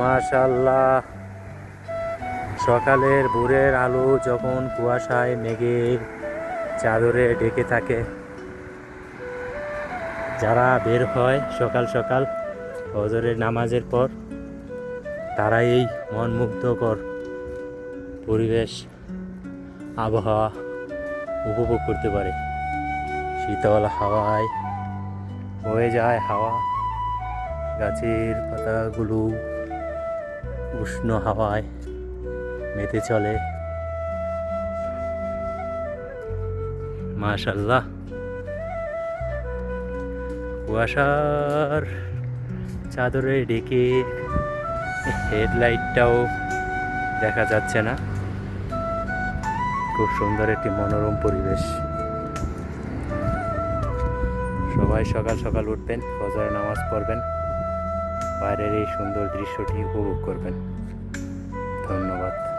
মাশাল্লাহ সকালের ভোরের আলো যখন কুয়াশায় মেঘে চাদরে ডেকে থাকে, যারা বের হয় সকাল সকাল হজরের নামাজের পর তারা এই মন মুগ্ধকর পরিবেশ, আবহাওয়া উপভোগ করতে পারে। শীতল হাওয়ায় হয়ে যায় হাওয়া, গাছের পাতাগুলো উষ্ণ হাওয়ায় মেতে চলে। মাশাল্লাহ কুয়াশার চাদরে ডেকে হেডলাইটটাও দেখা যাচ্ছে না। খুব সুন্দর একটি মনোরম পরিবেশ। সবাই সকাল সকাল উঠবেন, ফজরের নামাজ পড়বেন। বাইরের এই সুন্দর দৃশ্যটি উপভোগ করবেন। ধন্যবাদ।